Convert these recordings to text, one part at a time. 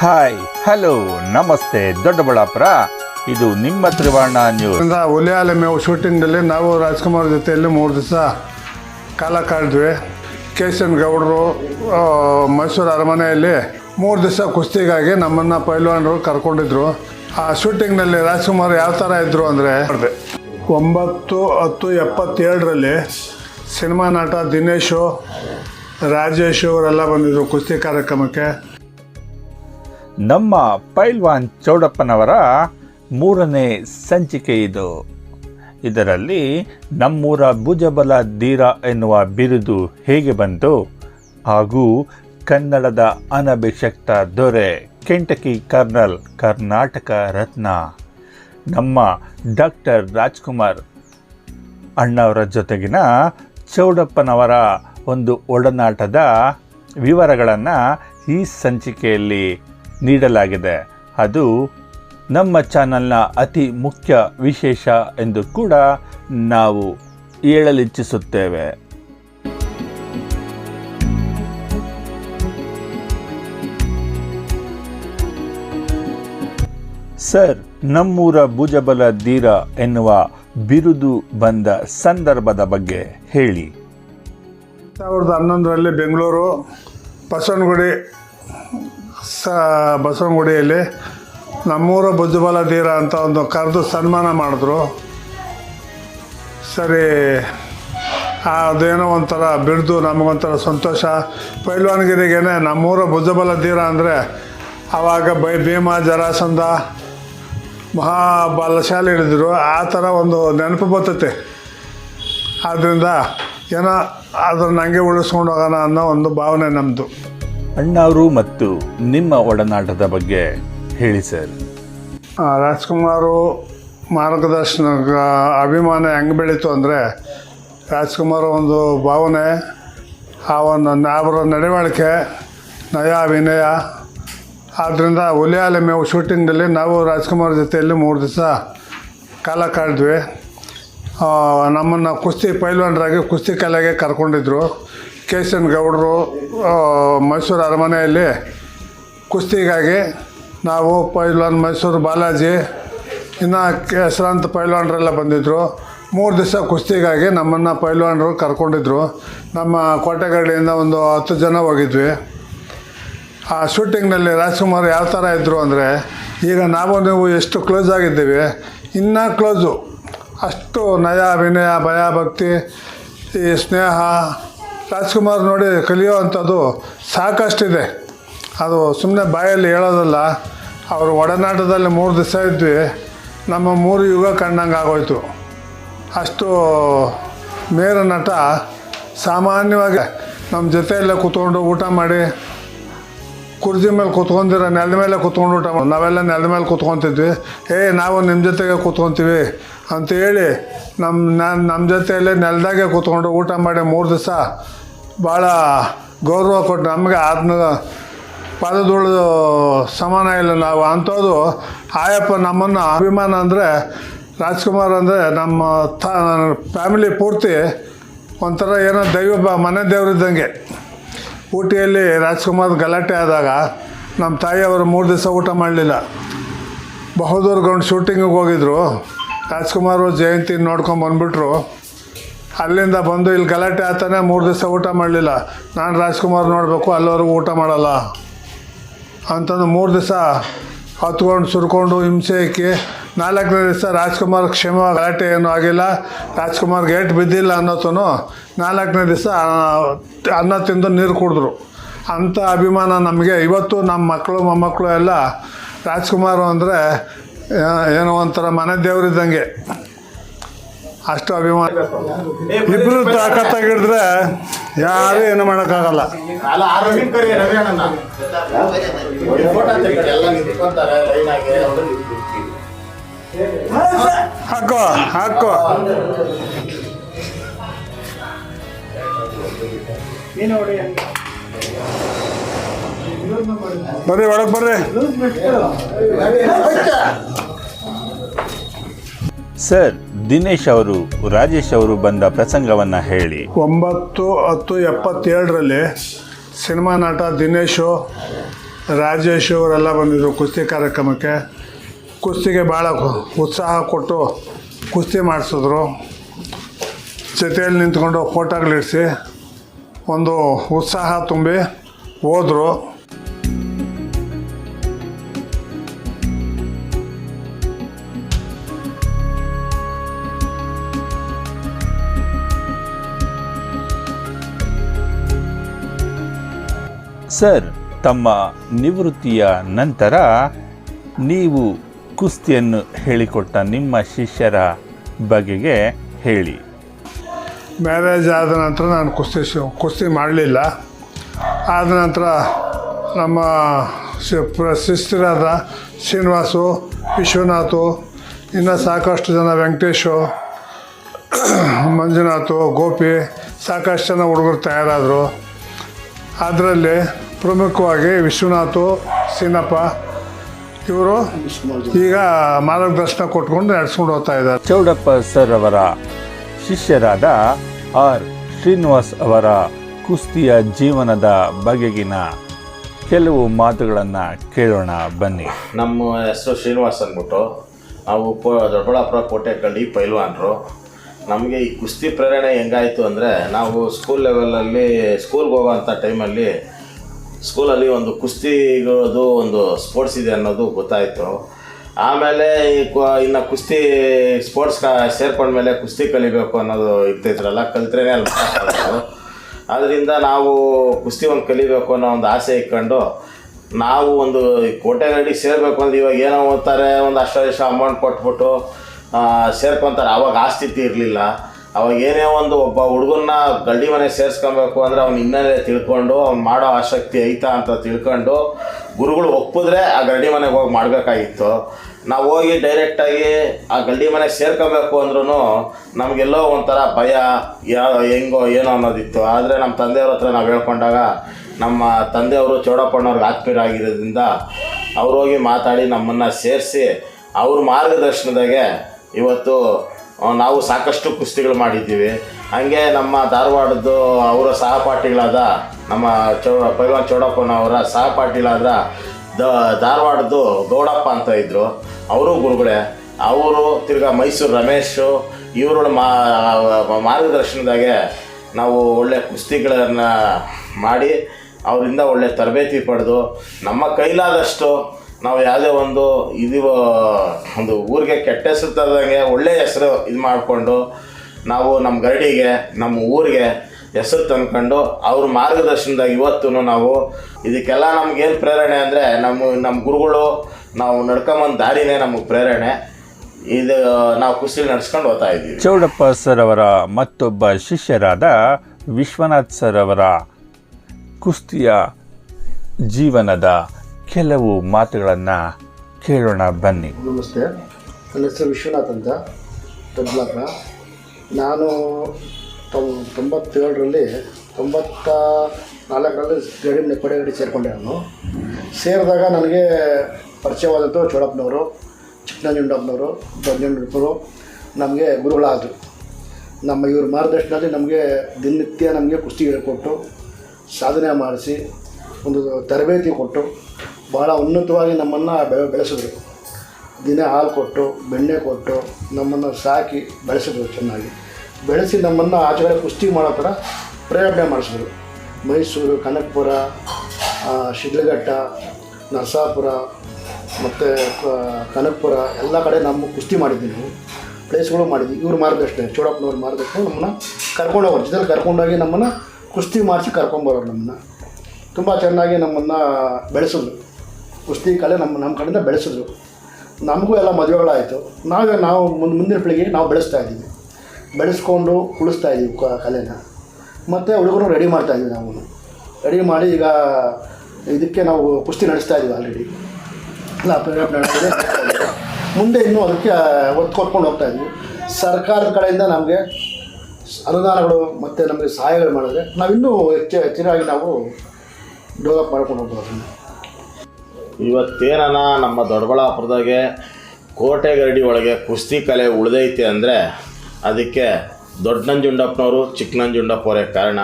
Hi hello ನಮಸ್ತೆ, ದೊಡ್ಡಬಳ್ಳಾಪುರ. ಇದು ನಿಮ್ಮ ತ್ರಿವರ್ಣ ನ್ಯೂಸ್ ಒಲಿಯಾಲೆ ಮೇವು ಶೂಟಿಂಗಲ್ಲಿ ನಾವು ರಾಜ್ಕುಮಾರ್ ಜೊತೆಯಲ್ಲಿ ಮೂರು ದಿವಸ ಕಾಲ ಕಳೆದ್ವಿ. ಕೇಶನ್ ಗೌಡರು ಮೈಸೂರು ಅರಮನೆಯಲ್ಲಿ ಮೂರು ದಿವಸ ಕುಸ್ತಿಗಾಗಿ ನಮ್ಮನ್ನು ಪೈಲ್ವಾನರು ಕರ್ಕೊಂಡಿದ್ರು. ಆ ಶೂಟಿಂಗ್ನಲ್ಲಿ ರಾಜ್ಕುಮಾರ್ ಯಾವ ಥರ ಇದ್ದರು ಅಂದರೆ, ಒಂಬತ್ತು ಹತ್ತು ಎಪ್ಪತ್ತೇಳರಲ್ಲಿ ಸಿನಿಮಾ ನಟ ದಿನೇಶು, ರಾಜೇಶ್ ಅವರೆಲ್ಲ ಬಂದಿದ್ರು ಕುಸ್ತಿ ಕಾರ್ಯಕ್ರಮಕ್ಕೆ. ನಮ್ಮ ಪೈಲ್ವಾನ್ ಚೌಡಪ್ಪನವರ ಮೂರನೇ ಸಂಚಿಕೆ ಇದು. ಇದರಲ್ಲಿ ನಮ್ಮೂರ ಭುಜಬಲ ಧೀರ ಎನ್ನುವ ಬಿರುದು ಹೇಗೆ ಬಂತು? ಹಾಗೂ ಕನ್ನಡದ ಅನಭಿಷಕ್ತ ದೊರೆ, ಕೆಂಟಕಿ ಕರ್ನಲ್, ಕರ್ನಾಟಕ ರತ್ನ. ನಮ್ಮ ಡಾಕ್ಟರ್ ರಾಜ್ಕುಮಾರ್ ಅಣ್ಣವರ ಜೊತೆಗಿನ ಚೌಡಪ್ಪನವರ ಒಂದು ಒಡನಾಟದ ವಿವರಗಳನ್ನು ಈ ಸಂಚಿಕೆಯಲ್ಲಿ ನೀಡಲಾಗಿದೆ. ಅದು ನಮ್ಮ ಚಾನಲ್ನ ಅತಿ ಮುಖ್ಯ ವಿಶೇಷ ಎಂದು ಕೂಡ ನಾವು ಹೇಳಲಿಚ್ಛಿಸುತ್ತೇವೆ ಸರ್, ನಮ್ಮೂರ ಭುಜಬಲ ಧೀರ ಎನ್ನುವ ಬಿರುದು ಬಂದ ಸಂದರ್ಭದ ಬಗ್ಗೆ ಹೇಳಿ. ಸಾವಿರದ ಹನ್ನೊಂದರಲ್ಲಿ ಬೆಂಗಳೂರು, ಬಸವನಗುಡಿ ಸ ಬಸವನಗುಡಿಯಲ್ಲಿ ನಮ್ಮೂರ ಬುಜ್ಜಬಲ ಧೀರ ಅಂತ ಒಂದು ಕರೆದು ಸನ್ಮಾನ ಮಾಡಿದ್ರು. ಸರಿ ಅದೇನೋ ಒಂಥರ ಬಿಡ್ದು ನಮಗೊಂಥರ ಸಂತೋಷ. ಪೈಲ್ವಾನಗಿರಿಗೇನೆ ನಮ್ಮೂರ ಬುದ್ಧಬಲ ಧೀರ ಅಂದರೆ ಆವಾಗ ಬೈ ಭೀಮ ಜರಾಸಂಧ ಮಹಾಬಲಶಾಲಿ ಹಿಡಿದ್ರು ಆ ಥರ ಒಂದು ನೆನಪು ಬರ್ತೈತೆ. ಆದ್ದರಿಂದ ಏನೋ ಅದನ್ನು ನನಗೆ ಉಳಿಸ್ಕೊಂಡು ಹೋಗೋಣ ಅನ್ನೋ ಒಂದು ಭಾವನೆ ನಮ್ಮದು ಅಣ್ಣವರು ಮತ್ತು ನಿಮ್ಮ ಒಡನಾಟದ ಬಗ್ಗೆ ಹೇಳಿ ಸರ್. ರಾಜ್ಕುಮಾರು ಮಾರ್ಗದರ್ಶನ ಅಭಿಮಾನ ಹೆಂಗೆ ಬೆಳೀತು ಅಂದರೆ ರಾಜ್ಕುಮಾರ್ ಒಂದು ಭಾವನೆ, ಆ ಒಂದು ಅವರ ನಡವಳಿಕೆ, ನಯ, ವಿನಯ. ಆದ್ದರಿಂದ ಹುಲಿಯಾಲೆ ಮೇವು ಶೂಟಿಂಗಲ್ಲಿ ನಾವು ರಾಜ್ಕುಮಾರ್ ಜೊತೆಯಲ್ಲಿ ಮೂರು ದಿವಸ ಕಾಲ ಕಳೆದ್ವಿ. ನಮ್ಮನ್ನು ಕುಸ್ತಿ ಪೈಲ್ವಾನರಾಗಿ ಕುಸ್ತಿ ಕಲೆಗೆ ಕರ್ಕೊಂಡಿದ್ರು. ಕೇಶನ್ ಗೌಡರು ಮೈಸೂರು ಅರಮನೆಯಲ್ಲಿ ಕುಸ್ತಿಗಾಗಿ ನಾವು ಪೈಲ್ವಾನ್ ಮೈಸೂರು ಬಾಲಾಜಿ, ಇನ್ನು ಹೆಸರಾಂತ ಪೈಲ್ವಾನರೆಲ್ಲ ಬಂದಿದ್ದರು ಮೂರು ದಿವಸ ಕುಸ್ತಿಗಾಗಿ ನಮ್ಮನ್ನು ಪೈಲ್ವಾನರು ಕರ್ಕೊಂಡಿದ್ರು. ನಮ್ಮ ಕೋಟೆಗಡಿಯಿಂದ ಒಂದು ಹತ್ತು ಜನ ಹೋಗಿದ್ವಿ. ಆ ಶೂಟಿಂಗ್ನಲ್ಲಿ ರಾಜ್ಕುಮಾರ್ ಯಾವ ಥರ ಇದ್ದರು ಅಂದರೆ, ಈಗ ನಾವು ನೀವು ಎಷ್ಟು ಕ್ಲೋಸ್ ಆಗಿದ್ದೀವಿ, ಇನ್ನೂ ಕ್ಲೋಸು. ಅಷ್ಟು ನಯ, ವಿನಯ, ಭಯ, ಭಕ್ತಿ, ಈ ಸ್ನೇಹ ರಾಜ್ಕುಮಾರ್ ನೋಡಿ ಕಲಿಯೋ ಅಂಥದ್ದು ಸಾಕಷ್ಟಿದೆ. ಅದು ಸುಮ್ಮನೆ ಬಾಯಲ್ಲಿ ಹೇಳೋದಲ್ಲ, ಅವರು ಒಡನಾಟದಲ್ಲಿ ಮೂರು ದಿವಸ ಇದ್ವಿ, ನಮ್ಮ ಮೂರು ಯುಗ ಕಂಡಂಗೆ ಆಗೋಯ್ತು. ಅಷ್ಟು ಮೇರ ನಟ ಸಾಮಾನ್ಯವಾಗಿ ನಮ್ಮ ಜೊತೆಯಲ್ಲೇ ಕೂತ್ಕೊಂಡು ಊಟ ಮಾಡಿ ಕುರ್ಜಿ ಮೇಲೆ ಕೂತ್ಕೊಂತೀರ ನೆಲದ ಮೇಲೆ ಕೂತ್ಕೊಂಡು ಊಟ ನಾವೆಲ್ಲ ನೆಲದ ಮೇಲೆ ಕೂತ್ಕೊತಿದ್ವಿ. ಏ, ನಾವು ನಿಮ್ಮ ಜೊತೆಗೆ ಕೂತ್ಕೊತೀವಿ ಅಂತ ಹೇಳಿ ನಮ್ಮ ನಾನು ನಮ್ಮ ಜೊತೆಯಲ್ಲೇ ನೆಲದಾಗೆ ಕೂತ್ಕೊಂಡು ಊಟ ಮಾಡಿ ಮೂರು ದಿವಸ ಭಾಳ ಗೌರವ ಕೊಟ್ಟು ನಮಗೆ ಆತ್ಮ ಪಾದಧೂಳು ಸಮಾನ ಇಲ್ಲ ನಾವು. ಅಂಥದ್ದು ಆಯಪ್ಪ ನಮ್ಮನ್ನು ಅಭಿಮಾನ ಅಂದರೆ ರಾಜ್ಕುಮಾರ್ ಅಂದರೆ ನಮ್ಮ ತ, ಫ್ಯಾಮಿಲಿ ಪೂರ್ತಿ ಒಂಥರ ಏನೋ ದೈವ ಮನೆ ದೇವರಿದ್ದಂಗೆ. ಊಟಿಯಲ್ಲಿ ರಾಜ್ಕುಮಾರ್ ಗಲಾಟೆ ಆದಾಗ ನಮ್ಮ ತಾಯಿಯವರು ಮೂರು ದಿವಸ ಊಟ ಮಾಡಲಿಲ್ಲ. ಬಹದ್ದೂರ್ ಗೌಂಡ್ ಶೂಟಿಂಗಿಗೆ ಹೋಗಿದ್ರು. ರಾಜ್ಕುಮಾರ್ ಜಯಂತಿ ನೋಡ್ಕೊಂಡು ಬಂದ್ಬಿಟ್ರು. ಅಲ್ಲಿಂದ ಬಂದು ಇಲ್ಲಿ ಗಲಾಟೆ ಆತಾನೆ ಮೂರು ದಿವಸ ಊಟ ಮಾಡಲಿಲ್ಲ. ನಾನು ರಾಜ್ಕುಮಾರ್ ನೋಡಬೇಕು, ಅಲ್ಲಿವರೆಗೂ ಊಟ ಮಾಡಲ್ಲ ಅಂತಂದು ಮೂರು ದಿವಸ ಹತ್ಕೊಂಡು ಸುರ್ಕೊಂಡು ಹಿಂಸೆ ಇಕ್ಕಿ ನಾಲ್ಕನೇ ದಿವಸ ರಾಜ್ಕುಮಾರ್ ಕ್ಷಮ ಗಲಾಟೆ ಏನೂ ಆಗಿಲ್ಲ. ರಾಜ್ಕುಮಾರ್ ಗೇಟ್ ಬಿದ್ದಿಲ್ಲ ಅನ್ನೋತನು ನಾಲ್ಕನೇ ದಿವಸ ಅನ್ನ ತಿಂದು ನೀರು ಕುಡಿದ್ರು. ಅಂಥ ಅಭಿಮಾನ ನಮಗೆ. ಇವತ್ತು ನಮ್ಮ ಮಕ್ಕಳು ಮೊಮ್ಮಕ್ಕಳು ಎಲ್ಲ ರಾಜ್ಕುಮಾರ್ ಅಂದರೆ ಏನೋ ಒಂಥರ ಮನೆ ದೇವರಿದ್ದಂಗೆ ಅಷ್ಟು ಅಭಿಮಾನ. ಇಬ್ಬರು ತಾಕತ್ತಾಗಿಡಿದ್ರೆ ಯಾರು ಏನು ಮಾಡೋಕ್ಕಾಗಲ್ಲ. ಹಾಕೋ ಹಾಕೋ. ಬರ್ರಿ ಒಳಗೆ ಬರ್ರಿ. ಸರ್ ದಿನೇಶ್ ಅವರು ರಾಜೇಶ್ ಅವರು ಬಂದ ಪ್ರಸಂಗವನ್ನು ಹೇಳಿ. ಒಂಬತ್ತು ಹತ್ತು ಎಪ್ಪತ್ತೇಳರಲ್ಲಿ ಸಿನಿಮಾ ನಟ ದಿನೇಶು ರಾಜೇಶ್ ಅವರೆಲ್ಲ ಬಂದಿದ್ದರು ಕುಸ್ತಿ ಕಾರ್ಯಕ್ರಮಕ್ಕೆ. ಕುಸ್ತಿಗೆ ಭಾಳ ಉತ್ಸಾಹ ಕೊಟ್ಟು ಕುಸ್ತಿ ಮಾಡಿಸಿದ್ರು. ಜೊತೆಯಲ್ಲಿ ನಿಂತ್ಕೊಂಡು ಫೋಟೋಗಳಿಡಿಸಿ ಒಂದು ಉತ್ಸಾಹ ತುಂಬಿ ಹೋದರು. ಸರ್, ತಮ್ಮ ನಿವೃತ್ತಿಯ ನಂತರ ನೀವು ಕುಸ್ತಿಯನ್ನು ಹೇಳಿಕೊಟ್ಟ ನಿಮ್ಮ ಶಿಷ್ಯರ ಬಗೆಗೆ ಹೇಳಿ. ಮ್ಯಾರೇಜ್ ಆದ ನಂತರ ನಾನು ಕುಸ್ತಿ ಕುಸ್ತಿ ಮಾಡಲಿಲ್ಲ. ಆದ ನಂತರ ನಮ್ಮ ಶಿಸ್ತಿರಾದ ಶ್ರೀನಿವಾಸು, ವಿಶ್ವನಾಥು, ಇನ್ನು ಸಾಕಷ್ಟು ಜನ ವೆಂಕಟೇಶು, ಮಂಜುನಾಥು, ಗೋಪಿ ಸಾಕಷ್ಟು ಜನ ಹುಡುಗರು ತಯಾರಾದರು. ಅದರಲ್ಲಿ ಪ್ರಮುಖವಾಗಿ ವಿಶ್ವನಾಥು, ಸೀನಪ್ಪ ಇವರು ಈಗ ಮಾರ್ಗದರ್ಶನ ಕೊಟ್ಕೊಂಡು ನಡೆಸ್ಕೊಂಡು ಹೋಗ್ತಾ ಇದ್ದಾರೆ. ಚೌಡಪ್ಪ ಸರ್ ಅವರ ಶಿಷ್ಯರಾದ ಆರ್ ಶ್ರೀನಿವಾಸ್ ಅವರ ಕುಸ್ತಿಯ ಜೀವನದ ಬಗೆಗಿನ ಕೆಲವು ಮಾತುಗಳನ್ನು ಕೇಳೋಣ ಬನ್ನಿ. ನಮ್ಮ ಹೆಸರು ಶ್ರೀನಿವಾಸ್ ಅಂದ್ಬಿಟ್ಟು ನಾವು ದೊಡ್ಡಬಳ್ಳಾಪುರ ದೊಡ್ಡಬಳ್ಳಾಪುರ ಕೋಟೆಕಳ್ಳಿ ಪೈಲ್ವಾನ್ರು. ನಮಗೆ ಈ ಕುಸ್ತಿ ಪ್ರೇರಣೆ ಹೆಂಗಾಯಿತು ಅಂದರೆ ನಾವು ಸ್ಕೂಲ್ ಲೆವೆಲಲ್ಲಿ ಸ್ಕೂಲ್ಗೆ ಹೋಗೋವಂಥ ಟೈಮಲ್ಲಿ ಸ್ಕೂಲಲ್ಲಿ ಒಂದು ಕುಸ್ತಿಗಳದು ಒಂದು ಸ್ಪೋರ್ಟ್ಸ್ ಇದೆ ಅನ್ನೋದು ಗೊತ್ತಾಯಿತು. ಆಮೇಲೆ ಈ ಕು- ಇನ್ನು ಕುಸ್ತಿ ಸ್ಪೋರ್ಟ್ಸ್ ಸೇರ್ಕೊಂಡ್ಮೇಲೆ ಕುಸ್ತಿ ಕಲಿಬೇಕು ಅನ್ನೋದು ಇರ್ತಿದ್ರಲ್ಲ ಕಲ್ತ್ರೇ ಅಲ್ಲಿ ಅದರಿಂದ ನಾವು ಕುಸ್ತಿ ಒಂದು ಕಲಿಬೇಕು ಅನ್ನೋ ಒಂದು ಆಸೆ ಇಟ್ಕೊಂಡು, ನಾವು ಒಂದು ಕೋಟೆಗಡಿ ಸೇರಬೇಕು ಅಂದ್ರೆ ಇವಾಗ ಏನೋ ಓದ್ತಾರೆ, ಒಂದು ಅಷ್ಟು ಅಮೌಂಟ್ ಕೊಟ್ಬಿಟ್ಟು ಸೇರ್ಕೊಂತಾರೆ. ಅವಾಗ ಆ ಸ್ಥಿತಿ ಇರಲಿಲ್ಲ. ಅವಾಗ ಏನೇ ಒಂದು ಒಬ್ಬ ಹುಡುಗನ್ನ ಗಲ್ಲಿ ಮನೆ ಸೇರಿಸ್ಕೊಬೇಕು ಅಂದರೆ ಅವ್ನು ಹಿನ್ನೆಲೆ ತಿಳ್ಕೊಂಡು ಅವ್ನು ಮಾಡೋ ಆಸಕ್ತಿ ಐತಾ ಅಂತ ತಿಳ್ಕೊಂಡು ಗುರುಗಳು ಒಪ್ಪಿದ್ರೆ ಆ ಗಲ್ಲಿ ಮನೆಗೆ ಹೋಗಿ ಮಾಡಬೇಕಾಗಿತ್ತು. ನಾವು ಹೋಗಿ ಡೈರೆಕ್ಟಾಗಿ ಆ ಗಲ್ಲಿ ಮನೆಗೆ ಸೇರ್ಕೋಬೇಕು ಅಂದ್ರೂ ನಮಗೆಲ್ಲೋ ಒಂಥರ ಭಯ ಯಾವ ಹೆಂಗೋ ಏನೋ ಅನ್ನೋದಿತ್ತು. ಆದರೆ ನಮ್ಮ ತಂದೆಯವ್ರ ಹತ್ರ ನಾವು ಹೇಳ್ಕೊಂಡಾಗ ನಮ್ಮ ತಂದೆಯವರು ಚೌಡಪ್ಪಣ್ಣವ್ರಿಗೆ ಆತ್ಮೀಯರಾಗಿರೋದ್ರಿಂದ ಅವ್ರು ಹೋಗಿ ಮಾತಾಡಿ ನಮ್ಮನ್ನು ಸೇರಿಸಿ ಅವ್ರ ಮಾರ್ಗದರ್ಶನದಾಗೆ ಇವತ್ತು ನಾವು ಸಾಕಷ್ಟು ಕುಸ್ತಿಗಳು ಮಾಡಿದ್ದೀವಿ. ಹಾಗೆ ನಮ್ಮ ಧಾರವಾಡದ್ದು ಅವರ ಸಹಪಾಠಿಗಳಾದ ನಮ್ಮ ಚೌ, ಪೈಲ್ವಾನ್ ಚೌಡಪ್ಪನವರ ಸಹಪಾಠಿಗಳಾದ ದ, ಧಾರವಾಡದ್ದು ಗೌಡಪ್ಪ ಅಂತ ಇದ್ದರು ಅವರು ಗುರುಗಳೇ. ಅವರು ತಿರ್ಗಾ ಮೈಸೂರು ರಮೇಶು, ಇವರುಗಳ ಮಾ, ಮಾರ್ಗದರ್ಶನದಾಗೆ ನಾವು ಒಳ್ಳೆ ಕುಸ್ತಿಗಳನ್ನು ಮಾಡಿ, ಅವರಿಂದ ಒಳ್ಳೆ ತರಬೇತಿ ಪಡೆದು ನಮ್ಮ ಕೈಲಾದಷ್ಟು ನಾವು ಯಾವುದೇ ಒಂದು ಇದು, ಒಂದು ಊರಿಗೆ ಕೆಟ್ಟ ಹೆಸರು ತರದಂಗೆ ಒಳ್ಳೆಯ ಹೆಸರು ಇದು ಮಾಡಿಕೊಂಡು ನಾವು ನಮ್ಮ ಗರಡಿಗೆ ನಮ್ಮ ಊರಿಗೆ ಹೆಸರು ತಂದ್ಕೊಂಡು ಅವ್ರ ಮಾರ್ಗದರ್ಶನದಾಗ ಇವತ್ತು ನಾವು ಇದಕ್ಕೆಲ್ಲ ನಮ್ಗೇನು ಪ್ರೇರಣೆ ಅಂದರೆ ನಮ್ಮ ನಮ್ಮ ಗುರುಗಳು ನಾವು ನಡ್ಕೊಂಬಂದು ದಾರಿನೇ ನಮಗೆ ಪ್ರೇರಣೆ. ಇದು, ನಾವು ಕುಸ್ತಿ ನಡೆಸ್ಕೊಂಡು ಹೋಗ್ತಾ ಇದ್ದೀವಿ. ಚೌಡಪ್ಪ ಸರ್ ಅವರ ಮತ್ತೊಬ್ಬ ಶಿಷ್ಯರಾದ ವಿಶ್ವನಾಥ್ ಸರ್ ಅವರ ಕುಸ್ತಿಯ ಜೀವನದ ಕೆಲವು ಮಾತುಗಳನ್ನು ಕೇಳೋಣ ಬನ್ನಿ. ನಮಸ್ತೆ. ನನ್ನ ಹೆಸರು ವಿಶ್ವನಾಥ್ ಅಂತ. ದೊಡ್ಡಬಳ್ಳಾಪುರ. ನಾನು ತೊಂಬತ್ತೇಳರಲ್ಲಿ ತೊಂಬತ್ತ ನಾಲ್ಕರಲ್ಲಿ ಗಡಿ ಕೊಡೆಗಡಿ ಸೇರಿಕೊಂಡೆ ನಾನು. ಸೇರಿದಾಗ ನನಗೆ ಪರಿಚಯವಾದದ್ದು ಚೋಡಪ್ಪನವರು, ಚಿಕ್ಕನಂಜುಂಡಪ್ಪನವರು ದೊಡ್ಡಪ್ಪರು ನಮಗೆ ಗುರುಗಳಾದರು. ನಮ್ಮ ಇವ್ರ ಮಾರ್ಗದರ್ಶನದಲ್ಲಿ ನಮಗೆ ದಿನನಿತ್ಯ ನಮಗೆ ಕುಸ್ತಿ ಹೇಳಿಕೊಟ್ಟು ಸಾಧನೆ ಮಾಡಿಸಿ, ಒಂದು ತರಬೇತಿ ಕೊಟ್ಟು ಭಾಳ ಉನ್ನತವಾಗಿ ನಮ್ಮನ್ನು ಬೆಳೆ, ಬೆಳೆಸಿದ್ರು. ದಿನ ಹಾಲು ಕೊಟ್ಟು, ಬೆಣ್ಣೆ ಕೊಟ್ಟು ನಮ್ಮನ್ನು ಸಾಕಿ ಬೆಳೆಸಿದ್ರು ಚೆನ್ನಾಗಿ. ಬೆಳೆಸಿ ನಮ್ಮನ್ನು ಆಚೆಗಡೆ ಕುಸ್ತಿ ಮಾಡೋ ಥರ ಪ್ರೇರಣೆ ಮಾಡಿಸಿದ್ರು. ಮೈಸೂರು, ಕನಕಪುರ ಶಿಡ್ಲಘಟ್ಟ, ನರಸಾಪುರ ಮತ್ತು ಕನಕಪುರ ಎಲ್ಲ ಕಡೆ ನಮ್ಮ ಕುಸ್ತಿ ಮಾಡಿದ್ವಿ ನಾವು. ಪ್ಲೇಸ್ಗಳು ಮಾಡಿದ್ವಿ. ಇವ್ರು ಮಾರ್ಗದರ್ಶನ, ಚೋಡಪ್ಪನವ್ರ ಮಾರ್ಗದರ್ಶನ ನಮ್ಮನ್ನು ಕರ್ಕೊಂಡು ಹೋಗೋರು ಜೊತೆಲಿ ಕರ್ಕೊಂಡೋಗಿ ನಮ್ಮನ್ನು ಕುಸ್ತಿ ಮಾಡಿಸಿ ಕರ್ಕೊಂಬರೋರು ನಮ್ಮನ್ನು. ತುಂಬ ಚೆನ್ನಾಗಿ ನಮ್ಮನ್ನು ಬೆಳೆಸಿದ್ರು. ಕುಸ್ತಿ ಕಲೆ ನಮ್ಮ ನಮ್ಮ ಕಡೆಯಿಂದ ಬೆಳೆಸಿದ್ರು. ನಮಗೂ ಎಲ್ಲ ಮದುವೆಗಳಾಯಿತು. ನಾವೇ ನಾವು ಮುಂದೆ ಮುಂದಿನ ಪೀಳಿಗೆ ನಾವು ಬೆಳೆಸ್ತಾ ಇದ್ದೀವಿ. ಬೆಳೆಸ್ಕೊಂಡು ಉಳಿಸ್ತಾ ಇದ್ದೀವಿ ಕ ಕಲೆನ. ಮತ್ತು ಹುಡುಗರು ರೆಡಿ ಮಾಡ್ತಾ ಇದ್ದೀವಿ ನಾವು. ರೆಡಿ ಮಾಡಿ ಈಗ ಇದಕ್ಕೆ ನಾವು ಕುಸ್ತಿ ನಡೆಸ್ತಾ ಇದ್ದೀವಿ ಆಲ್ರೆಡಿ ಇಲ್ಲ ನಡೆಸ್ತಿದೆ. ಮುಂದೆ ಇನ್ನೂ ಅದಕ್ಕೆ ಒತ್ತು ಕೊಟ್ಕೊಂಡು ಹೋಗ್ತಾ ಇದ್ವಿ ಸರ್ಕಾರದ ಕಡೆಯಿಂದ ನಮಗೆ ಅನುದಾನಗಳು ಮತ್ತು ನಮಗೆ ಸಹಾಯಗಳು ಮಾಡಿದ್ರೆ ನಾವಿನ್ನೂ ಹೆಚ್ಚು ಹೆಚ್ಚಿನಾಗಿ ನಾವು ಡೆವಲಪ್ ಮಾಡ್ಕೊಂಡು ಹೋಗ್ಬೋದು. ಇವತ್ತೇನನ ನಮ್ಮ ದೊಡ್ಡಬಳ್ಳಾಪುರದಾಗೆ ಕೋಟೆ ಗರಡಿ ಒಳಗೆ ಕುಸ್ತಿ ಕಲೆ ಉಳಿದೈತೆ ಅಂದರೆ ಅದಕ್ಕೆ ದೊಡ್ಡ ನಂಜುಂಡಪ್ಪನವರು ಚಿಕ್ಕ ನಂಜುಂಡಪ್ಪವರೇ ಕಾರಣ.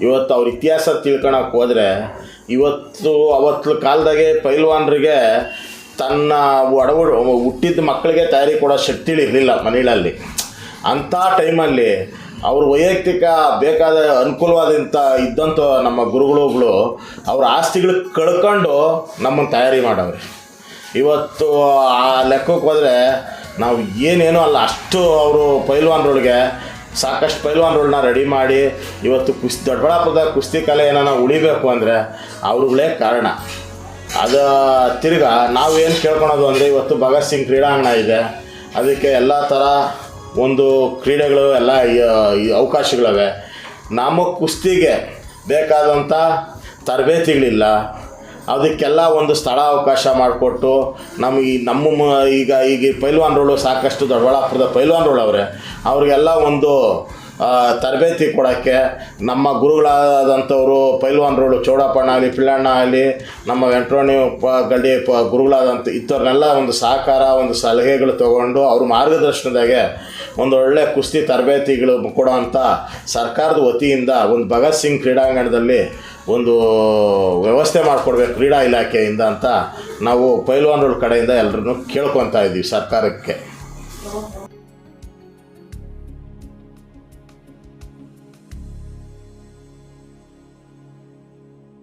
ಇವತ್ತು ಅವ್ರ ಇತಿಹಾಸ ತಿಳ್ಕೊಳಕ್ಕೆ ಹೋದರೆ ಇವತ್ತು ಅವತ್ತು ಕಾಲದಾಗೆ ಪೈಲ್ವಾನ್ರಿಗೆ ತನ್ನ ಒಡವು ಹುಟ್ಟಿದ ಮಕ್ಕಳಿಗೆ ತಯಾರಿ ಕೊಡೋ ಶಕ್ತಿಗಳು ಇರಲಿಲ್ಲ ಮನೆಗಳಲ್ಲಿ ಅಂಥ ಟೈಮಲ್ಲಿ ಅವ್ರ ವೈಯಕ್ತಿಕ ಬೇಕಾದ ಅನುಕೂಲವಾದಂಥ ಇದ್ದಂಥ ನಮ್ಮ ಗುರುಗಳುಗಳು ಅವ್ರ ಆಸ್ತಿಗಳು ಕಳ್ಕೊಂಡು ನಮ್ಮನ್ನು ತಯಾರಿ ಮಾಡವ್ರಿ. ಇವತ್ತು ಆ ಲೆಕ್ಕಕ್ಕೆ ಹೋದರೆ ನಾವು ಏನೇನೋ ಅಲ್ಲ, ಅಷ್ಟು ಅವರು ಪೈಲ್ವಾನ್ರೊಳಗೆ ಸಾಕಷ್ಟು ಪೈಲ್ವಾನ್ಗಳನ್ನ ರೆಡಿ ಮಾಡಿ ಇವತ್ತು ಕುಸ್, ದೊಡ್ಡಬಳ್ಳಾಪುರದ ಕುಸ್ತಿ ಕಲೆ ಏನಾನ ಉಳಿಬೇಕು ಅಂದರೆ ಅವ್ರುಗಳೇ ಕಾರಣ. ಅದು ನಾವು ಏನು ಕೇಳ್ಕೊಳೋದು ಅಂದರೆ ಇವತ್ತು ಭಗತ್ ಸಿಂಗ್ ಕ್ರೀಡಾಂಗಣ ಇದೆ. ಅದಕ್ಕೆ ಎಲ್ಲ ಥರ ಒಂದು ಕ್ರೀಡೆಗಳು ಎಲ್ಲ ಅವಕಾಶಗಳಿವೆ. ನಮ್ಮ ಕುಸ್ತಿಗೆ ಬೇಕಾದಂಥ ತರಬೇತಿಗಳಿಲ್ಲ. ಅದಕ್ಕೆಲ್ಲ ಒಂದು ಸ್ಥಳ ಅವಕಾಶ ಮಾಡಿಕೊಟ್ಟು ನಮಗೆ ನಮ್ಮ ಈಗ ಈಗ ಈ ಪೈಲ್ವಾನ್ಗಳು ಸಾಕಷ್ಟು ದೊಡ್ಡಬಳ್ಳಾಪುರದ ಪೈಲ್ವಾನ್ಗಳು ಅವರೇ, ಅವ್ರಿಗೆಲ್ಲ ಒಂದು ತರಬೇತಿ ಕೊಡೋಕ್ಕೆ ನಮ್ಮ ಗುರುಗಳಾದಂಥವರು ಪೈಲ್ವಾನ್ಗಳು ಚೌಡಪ್ಪಣ್ಣ ಆಗಲಿ, ಪಿಳ್ಳಣ್ಣ ಆಗಲಿ, ನಮ್ಮ ವೆಂಟ್ರೋಣಿ ಪ ಗಡ್ಡಿ ಪ, ಗುರುಗಳಾದಂಥ ಇಂಥವ್ರನ್ನೆಲ್ಲ ಒಂದು ಸಹಕಾರ, ಒಂದು ಸಲಹೆಗಳು ತಗೊಂಡು ಅವ್ರ ಮಾರ್ಗದರ್ಶನದಾಗೆ ಒಂದು ಒಳ್ಳೆ ಕುಸ್ತಿ ತರಬೇತಿಗಳು ಕೊಡೋವಂಥ ಸರ್ಕಾರದ ವತಿಯಿಂದ ಒಂದು ಭಗತ್ ಸಿಂಗ್ ಕ್ರೀಡಾಂಗಣದಲ್ಲಿ ಒಂದು ವ್ಯವಸ್ಥೆ ಮಾಡಿಕೊಡ್ಬೇಕು ಕ್ರೀಡಾ ಇಲಾಖೆಯಿಂದ ಅಂತ ನಾವು ಪೈಲ್ವಾನ್ಗಳ ಕಡೆಯಿಂದ ಎಲ್ಲರನ್ನೂ ಕೇಳ್ಕೊತಾ ಇದ್ದೀವಿ ಸರ್ಕಾರಕ್ಕೆ.